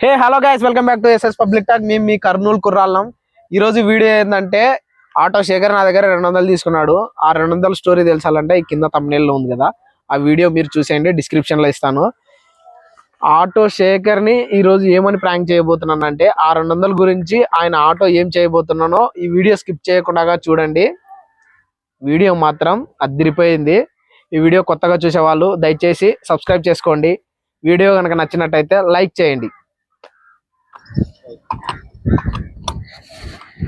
Hey hello guys welcome back to SS public talk మేము మీ కర్నూలు కుర్రాళ్ళం. ఈరోజు వీడియో ఏంటంటే ఆటో శేఖర్ నా దగ్గర రెండు వందలు తీసుకున్నాడు. ఆ రెండు వందల స్టోరీ తెలుసాలంటే ఈ కింద thumbnail ఉంది కదా. ఆ వీడియో మీరు చూసేయండి డిస్క్రిప్షన్లో ఇస్తాను. ఆటో శేఖర్ని ఏమని ప్రాంక్ చేయబోతున్నాను అంటే ఆ రెండు వందల గురించి ఆయన ఆటో ఏం చేయబోతున్నానో ఈ వీడియో స్కిప్ చేయకుండా చూడండి. వీడియో మాత్రం అద్దరిపోయింది. ఈ వీడియో కొత్తగా చూసేవాళ్ళు దయచేసి సబ్స్క్రైబ్ చేసుకోండి. వీడియో కనుక నచ్చినట్టయితే లైక్ చేయండి.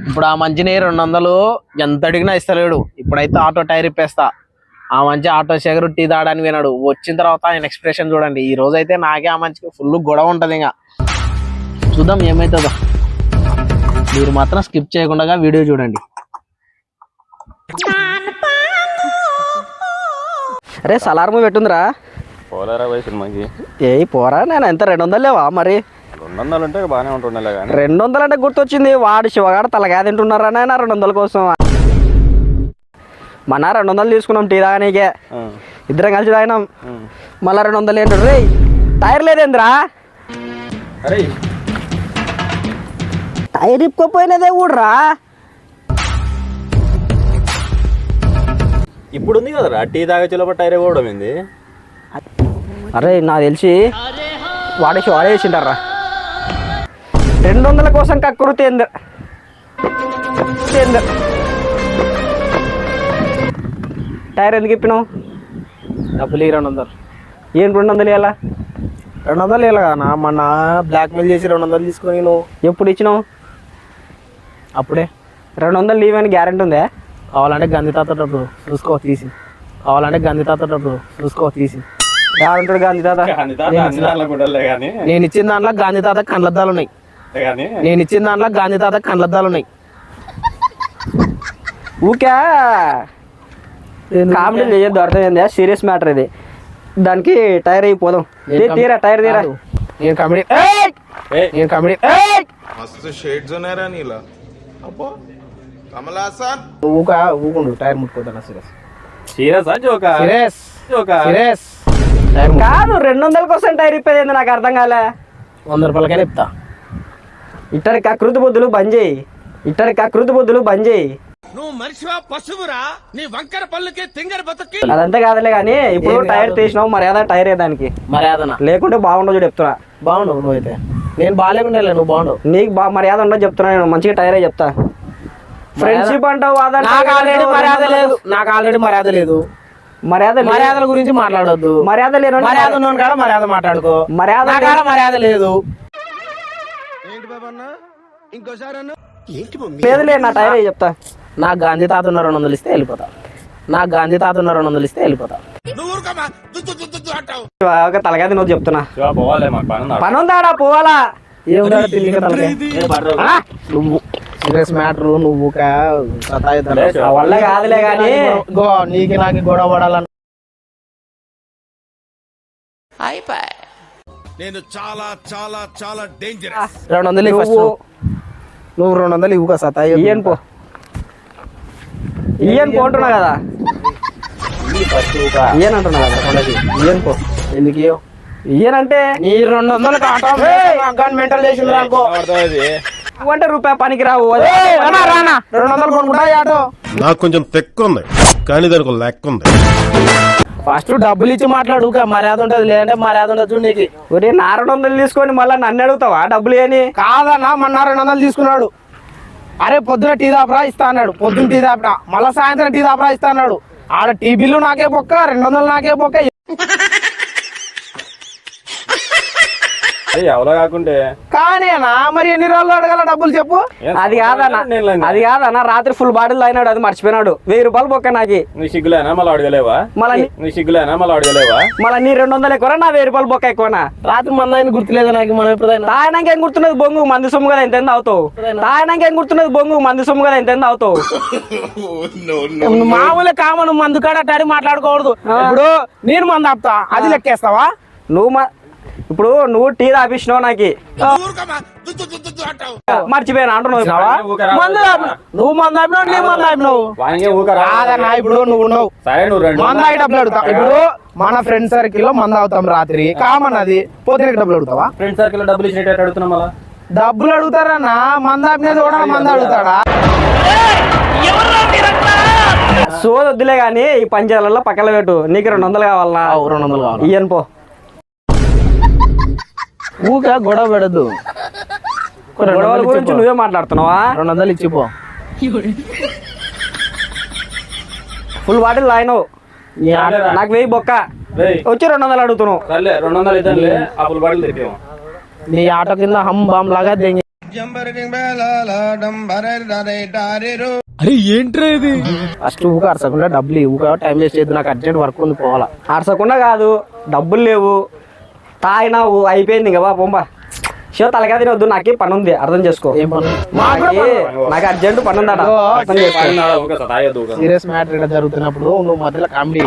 ఇప్పుడు ఆ మంచిని రెండు వందలు ఎంత అడిగినా ఇస్తలేడు. ఇప్పుడైతే ఆటో టైర్ ఇప్పేస్తా. ఆ మంచి ఆటో శేఖర్ టీ తాడని వినాడు. వచ్చిన తర్వాత ఆయన ఎక్స్ప్రెషన్ చూడండి. ఈ రోజు అయితే నాకే ఆ మంచికి ఫుల్ గొడవ ఉంటది ఇంకా చూద్దాం ఏమైతుందో. మీరు మాత్రం స్కిప్ చేయకుండా వీడియో చూడండి. అరే సలార్ము పెట్టుందిరా పోలేరా సినిమాకి? ఏ పోరా నేను ఎంత రెండు వందలు లేవా మరి? రెండు వందలు ఉంటే బాగానే కానీ. రెండు వందలు అంటే గుర్తొచ్చింది వాడు శివగాడు తలగా తింటున్నారా నాయన రెండు వందల కోసం. మన రెండు వందలు తీసుకున్నాం టీ తాగనీకే. ఇద్దరం కలిసి తాగినాం. మళ్ళా రెండు వందలు ఏంటి రే టైర్ లేదేంద్రా? అరే. టైర్ ఇప్పుకోపోయినదే కూడరా ఇప్పుడు ఉంది కదరా టీ తాగే లోపల టైర్ ఇవ్వడం ఏంది? అరే నాకు తెలిసి వాడేసి వాడేసింటారా రెండు వందల కోసం కక్కురు తేంద తేంద టైర్ ఎందుకు ఇప్పినావు? డబ్బులు ఈ రెండు వందలు ఏం రెండు వందలు ఇవ్వాలా రెండు వందలు కదా మొన్న బ్లాక్ మెయిల్ చేసి రెండు వందలు తీసుకొని నువ్వు. ఎప్పుడు ఇచ్చినావు? అప్పుడే. రెండు వందలు లీవ్ అని గ్యారెంటీ ఉందే? కావాలంటే గంధి తాతటప్పుడు చూసుకో తీసి. కావాలంటే గంధి తాతటప్పుడు చూసుకో తీసి. గ్యారెంటీ గాంధీ తాత? నేను ఇచ్చిన దాంట్లో గాంధీ తాత కండ్లద్దాలు ఉన్నాయి. నేను ఇచ్చిన దాంట్లో గాంధీ తాత కండ్లద్దాలు ఉన్నాయి. ఊకే కామెడీ చేయొద్దు అర్థమైంది సీరియస్ మ్యాటర్ ఇది. దానికి టైర్ అయిపోదాం. తీరా టైర్ తీరా. ఊకుండు టైర్ కాదు రెండు వందల కోసం టైర్ ఇప్పేది నాకు అర్థం కాలే. వంద రూపాయలకైనా ఇప్తా ఇట్టడి కకృతి బుద్ధులు బంద్ చేయి. ఇట్టడి కకృతి బుద్ధులు బంద్ చేయి అదంతా కాదులే కానీ ఇప్పుడు టైర్ కాదు. తీసినావు మర్యాద టైర్ దానికి. మర్యాదన? లేకుంటే బాగుండదు చూడు చెప్తున్నా. బాగుండవు నువ్వైతే. నేను బాగాలేకుండా నువ్వు బాగుండవు నీకు బా మర్యాద ఉండదు చెప్తున్నా నేను మంచిగా టైరే చెప్తా. ఫ్రెండ్షిప్ అంటావు నాకు ఆల్రెడీ మర్యాద లేదు. నాకు ఆల్రెడీ మర్యాద లేదు. మర్యాద లేదు. మర్యాదల గురించి మాట్లాడొద్దు. మర్యాద లేను మర్యాద ఉన్నోని కాడ మర్యాద మాట్లాడుకో. మర్యాద నా లేదులే నా టైరే చెప్తా. నాకు గాంధీ తాత ఉన్న రెండు వందలు ఇస్తే వెళ్ళిపోతా. నాకు గాంధీ తాత ఉన్న రెండు వందలు ఇస్తే వెళ్ళిపోతా. ఒక తలగాది నువ్వు చెప్తున్నా. పని ఉంది. పని ఉందాడా పోవాలా? ఏముందా తెలియక? నువ్వు సీరియస్ మ్యాటర్ నువ్వు వల్ల కాదులే కానీ గో నీకు నాకు గొడవ పడాలని నేను చాలా చాలా చాలా డేంజర్ రెండు వందలు ఇవ్వు నువ్వు ఫస్ట్ నువ్వు రెండు వందలు ఇవ్వు కదా సతాయి ఇయ్యను పో. ఇయ్యను పో అంటున్నా కదా. ఇయ్యను అంటున్నా కదా ఇయ్యను పో. ఎందుకు ఇయ్యవు? ఇయ్యనంటే నీ రెండు వందలు కాటా మెంటల్ చేసింది అనుకో. అంటే రూపాయి పనికి రావు. ఏయ్, రానా, రానా. రెండు వందలు కొనుక్కుంటా నాకు కొంచెం తెక్కు ఉంది కానీ దానికి లెక్క ఉంది. ఫస్ట్ డబ్బులు ఇచ్చి మాట్లాడు మర్యాద ఉంటది లేదంటే మర్యాద ఉండదు నీకు. ఒరే నా రెండు వందలు తీసుకొని మళ్ళీ నన్ను అడుగుతావా? డబ్బులు ఏని కాదన్నా మొన్న రెండు వందలు తీసుకున్నాడు. అరే పొద్దున టీ దాపరా ఇస్తా అన్నాడు. పొద్దున టీ దాపరా మళ్ళా సాయంత్రం టీ దాపరా ఇస్తా అన్నాడు. ఆడ టీ బిల్లు నాకే పొక్క రెండు వందలు నాకే పొక్క ఏ, ఎవరో కాకుంటే. కానేనా మరి ఎన్ని రోజులు అడగాల డబ్బులు చెప్పు? అది కాదన్న. అది కాదన్న రాత్రి ఫుల్ బాటిల్ అయినాడు అది మర్చిపోయినాడు. వెయ్యి రూపాయలు బొక్క నాకి. నీ సిగ్గులేనా? మళ్ళీ అడగలేవా? మళ్ళా నీ- సిగ్గులేనా? మళ్ళీ అడగలేవా? మళ్ళీ నీ రెండు వందలు ఎక్కువ నా వెయ్యి రూపాయలు బొక్క ఎక్కువనా? రాత్రి మంది ఆయన గుర్తులేదు నాకు? మనం ఎప్పుడైనా? తాగినాక ఏం గుర్తున్నది బొంగు? మంది సొమ్ము కదా ఎంత అవుతావు? తాగినాక ఏం గుర్తున్నది బొంగు? మంది సొమ్ము కదా ఎంత అవుతావు? మామూలు కామన్ మందు కాడ అట్టాడి మాట్లాడకూడదు ఇప్పుడు నేను మందు ఆపుతా. అది లెక్కేస్తావా? నువ్వు మా ఇప్పుడు నువ్వు టీ తాపిచ్చినావు నాకు. మర్చిపోయినా అంటున్నావు? మందు. నువ్వు మందు ఆపినావు నేను మందు ఆపినావు కాదన్నా ఇప్పుడు నువ్వు ఉన్నావు. సరే నువ్వు మందు డబ్బులు అడుగుతా. ఇప్పుడు మన ఫ్రెండ్ సర్కిల్లో మంద అవుతాం రాత్రి. కామన్ అది పొద్దున డబ్బులు అడుగుతావా? ఫ్రెండ్ సర్కిల్ డబ్బులు ఇచ్చినట్టు అడుగుతున్నా మళ్ళా? డబ్బులు అడుగుతారన్నా మంద ఆపినది కూడా మంద అడుగుతాడా? సోది వద్దులే కానీ ఈ పంచాలలో పక్కన పెట్టు. నీకు రెండు వందలు కావాలనా రెండు వందలు కావాలి. ఇయ్యను పో. ఊక గొడవ పెడద్దు. గొడవల గురించి నువ్వే మాట్లాడుతున్నావా? రెండు వందలు ఇచ్చిపో. ఫుల్ బాటిల్ లాయినవు నాకు వెయ్యి బొక్క. వచ్చి రెండు వందలు అడుగుతున్నావు. సర్లే రెండు వందలు ఇద్దాంలే ఆ పుల్ బాటిల్ తెప్పాము నీ ఆటో కింద హమ్ బామ్ లాగా దెంగి ఫస్ట్ ఊక అరసకుండా డబ్బులు ఇవ్వు టైం వేస్ట్ చేయద్దు నాకు అర్జెంట్ వర్క్ ఉంది పోవాలా. అరసకుండా కాదు డబ్బులు లేవు. తాగినావు అయిపోయింది ఇంకా బా పొంబా షో తలగా తినొద్దు నాకే పని ఉంది అర్థం చేసుకో. నాకే- అర్జెంట్ పని ఉందట చేసుకో. సీరియస్ మ్యాటర్ జరుగుతున్నప్పుడు నువ్వు మధ్యలో comedy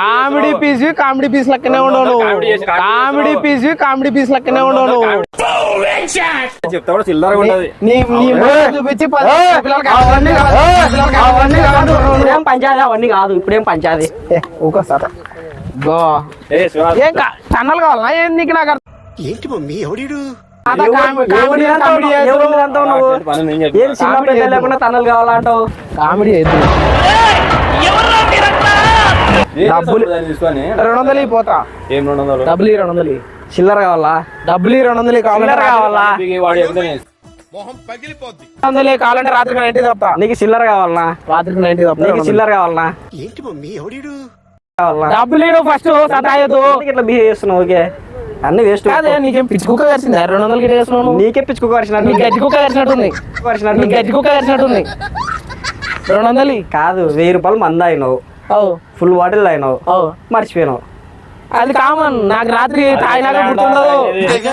comedy piece comedy piece లెక్కనే ఉండవు కామెడీ పీస్ కామెడీ పీస్ లెక్కనే ఉండవు నువ్వు. చెప్తా కూడా చిల్లరగా ఉంటది. నీ నీ ముఖం చూపించి పది పిల్లలకి అవన్నీ కాదు. ఇప్పుడేం ఇప్పుడేం పంచాది ఏ, టన్నల్ కావాలా ఏం నీకు నాకు అర్థం- ఏంటి మమ్మీ చెప్తా. ఏం పెద్ద చేయొద్దు. లేకుండా తనలు కావాలంటావు? కామెడీ డబ్బులు- రెండు వందలు పోతా. ఏం రెండు వందలు డబ్బులు రెండు వందలు. చిల్లర కావాలా? డబ్బులు రెండు వందలు కావాలంటే కావాలా? వందలు కావాలంటే రాత్రికి నైన్టీ తప్ప నీకు చిల్లర కావాలనా? రాత్రికి నైన్టీ తప్ప నీకు చిల్లర కావాలనా? ఏంటి మమ్మీ ఎవడీడు? ఫస్ట్ సతాయదు ఇట్లా బిహేవ్ చేస్తున్నావు ఓకే? అన్ని వేస్ట్ కాదే నీకేం పిచ్చి కుక్క కలిసిందా రెండు వందలు గిట్ట కుక్క కుక్క వందలు. కాదు వెయ్యి రూపాయలు మంద అయినావు. ఫుల్ బాటిల్ అయినావు. మర్చిపోయినావు. అది కామన్. నాకు రాత్రి తాగినాక గుర్తుండదు.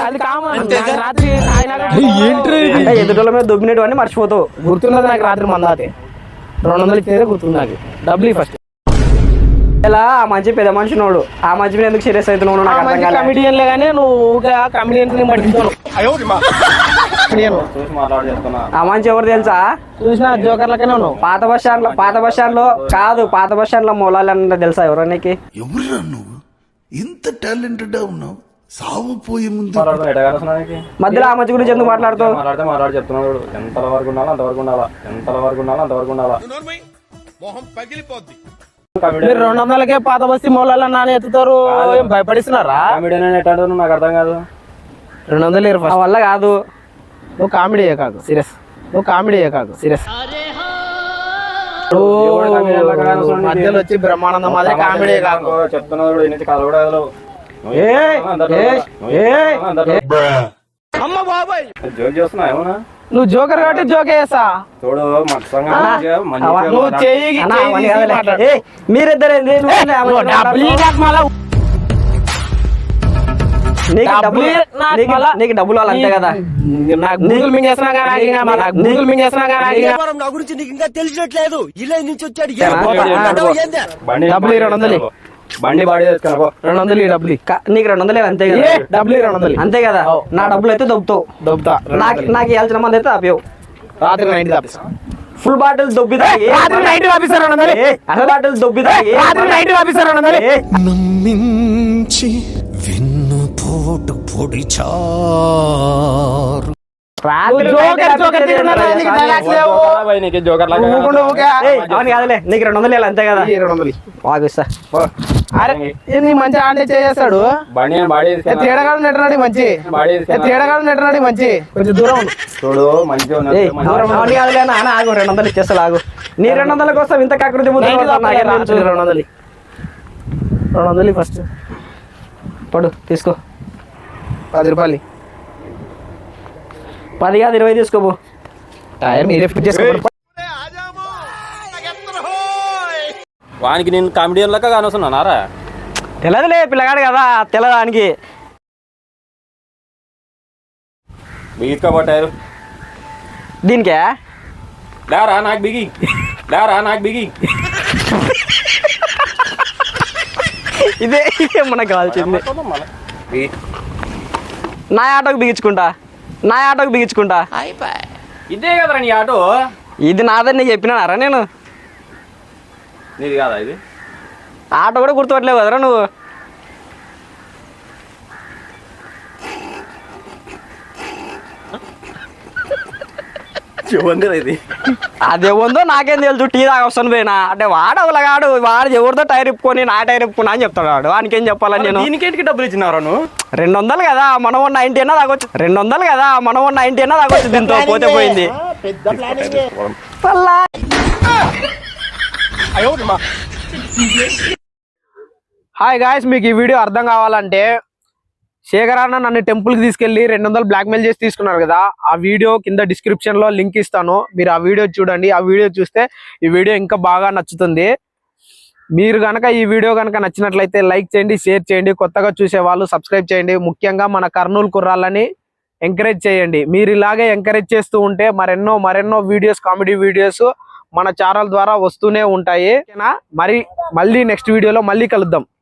అది కామన్. రాత్రి ఎదుటోళ్ళ మీద దొబ్బినట్టు అన్ని మర్చిపోతావు. గుర్తున్నది నాకు రాత్రి మందాతే. రెండు వందలు ఇచ్చేదే గుర్తుంది నాకు. డబ్బులు ఫస్ట్. ఇలా ఆ మంచి పెద్ద మనిషి నోడు ఆ మంచి మీద ఎందుకు సీరియస్ అవుతున్నావు? నాకు అర్థం. కమిడియన్లే కానీ నువ్వు ఊరికే కమిడియన్స్ని పట్టించాను కమిడియన్ ఆ మంచి ఎవరు తెలుసా? చూసిన జోకర్ లెక్కనే ఉన్నావు. పాత బస్ స్టాండ్లో పాత బస్ స్టాండ్లో కాదు పాత బస్ స్టాండ్లో మూలాలు అంటే తెలుసా ఎవరో నీకు? ఎవరురా నువ్వు? ఇంత టాలెంటెడ్ ఉన్నావు. సావు పోయే ముందు? మధ్యలో ఆ మంచి గురించి ఎందుకు మాట్లాడుతావు? మాట్లాడితే మాట్లాడి చెప్తున్నాడు ఎంత వరకు ఉండాలో అంతవరకు ఉండాలా? ఎంత వరకు ఉండాలో అంతవరకు ఉండాలా? మీరు రెండు వందలకే పాత బస్తీ మూలాల నాన్న ఎత్తుతారు? ఏం భయపడిస్తున్నారా కామెడీ నాకు అర్థం కాదు. రెండు వందలు ఇరు ఆ ఫస్ట్ వల్ల కాదు. నువ్వు కామెడీ కాదు. సీరియస్. నువ్వు కామెడీ కాదు సీరియస్? మధ్యలో వచ్చి బ్రహ్మానందం అదే కామెడీ కాదు. చెప్తున్నాడు నువ్వు ఏయ్, అందరిలో. జోక్ చేస్తున్నా ఏమన్నా? నువ్వు జోకర్ కాబట్టి జోకే చేస్తా. చూడు మత్సంగా మంచిగా మంచిగా నువ్వు. చెయ్యి మీరిద్దరేంది నీకు డబ్బులు అంతే కదా. నా గురించి నీకు ఇంకా తెలిసినట్లేదు. ఇలా నుంచి వచ్చాడు. డబ్బులు రెండు వందలు. బండి బాడీ. రెండు వందలు డబ్బులు. నీకు రెండు వందలు అంతే కదా. డబ్బులు రెండు వందలు. అంతే కదా. నా డబ్బులు అయితే దొబ్బుతావు. దొబ్బుతా నాకు. నాకు ఇవ్వాల్సిన మంది అయితే ఆపేవు. రాత్రి నైన్టీ తప్పిస్తా ఫుల్ బాటిల్ దొబ్బి తాగి రాత్రి రెండు వందలు. ఫుల్ బాటిల్ దొబ్బి తాగి రాత్రి నైన్టీ తప్పిస్తా రెండు వందలు. ఇయ్యి. నమ్మించి వెన్నుపోటు పొడిచారు. రాత్రి నువ్వు నీకు రెండు వందలు అంతే కదా. రెండు వందలు మంచి ఆంటే బాడీ తేడగాడు నెట్టనాడు మంచి? తేడగాడు నెట్టనాడు మంచి? కొంచెం దూరం. చూడు అన్న, ఆగు రెండు వందలు ఇచ్చేస్తా ఆగు నీ రెండు వందల కోసం ఇంత కాకృతి? రెండు వందలు. రెండు వందలు ఫస్ట్ పడు తీసుకో. పది రూపాయలు. పది కాదు ఇరవై తీసుకోబో. టైర్ మీరే ఫిట్ చేసుకోండి వానికి నేను కామెడీ లెక్క కానొస్తున్నానారా తెలదులే పిల్లగాడు కదా తెల్లదానికి బిగిసుకోబట్టారు దీనికే? లేరా నాకు బిగి. లేరా నాకు బిగి. ఇదే ఇదే మనకు కావాల్సింది. నా ఆటోకి బిగించుకుంటా. నా ఆటోకి బిగించుకుంటా. ఇదే కదరా నీ ఆటో? ఇది నాదని నీకు చెప్పినారా నేను? నీది కాదా ఇది? ఆటో కూడా గుర్తుపట్టలేవు కదరా నువ్వు? ఇది. అదేముందో నాకేం తెలుసు. టీ తాగొస్తాను పోయినా అంటే వాడు అవలగాడు. వాడు ఎవరితో టైర్ ఇప్పుకొని నా టైర్ ఇప్పుకున్నా అని చెప్తాడు వాడు. వానికి ఏం చెప్పాలని నేను? దీనికేంటికి డబ్బులు ఇచ్చినారా నువ్వు? రెండు వందలు కదా మనం నైన్టీ అన్నా తాగొచ్చు. రెండు వందలు కదా మనం నైన్టీ అన్నా తాగొచ్చు. దీంతో పోతే పోయింది. హాయ్ గాయస్ మీకు ఈ వీడియో అర్థం కావాలంటే శేఖర్ అన్న నన్ను టెంపుల్కి తీసుకెళ్ళి రెండు వందలు బ్లాక్మెయిల్ చేసి తీసుకున్నారు కదా ఆ వీడియో కింద డిస్క్రిప్షన్లో లింక్ ఇస్తాను. మీరు ఆ వీడియో చూడండి. ఆ వీడియో చూస్తే ఈ వీడియో ఇంకా బాగా నచ్చుతుంది. మీరు గనక ఈ వీడియో గనక నచ్చినట్లయితే లైక్ చేయండి షేర్ చేయండి. కొత్తగా చూసే వాళ్ళు సబ్స్క్రైబ్ చేయండి. ముఖ్యంగా మన కర్నూలు కుర్రాళ్ళని ఎంకరేజ్ చేయండి. మీరు ఇలాగే ఎంకరేజ్ చేస్తూ ఉంటే మరెన్నో మరెన్నో వీడియోస్ కామెడీ వీడియోస్ మన ఛానల్ ద్వారా వస్తూనే ఉంటాయి. మరి మళ్ళీ నెక్స్ట్ వీడియోలో మళ్ళీ కలుద్దాం.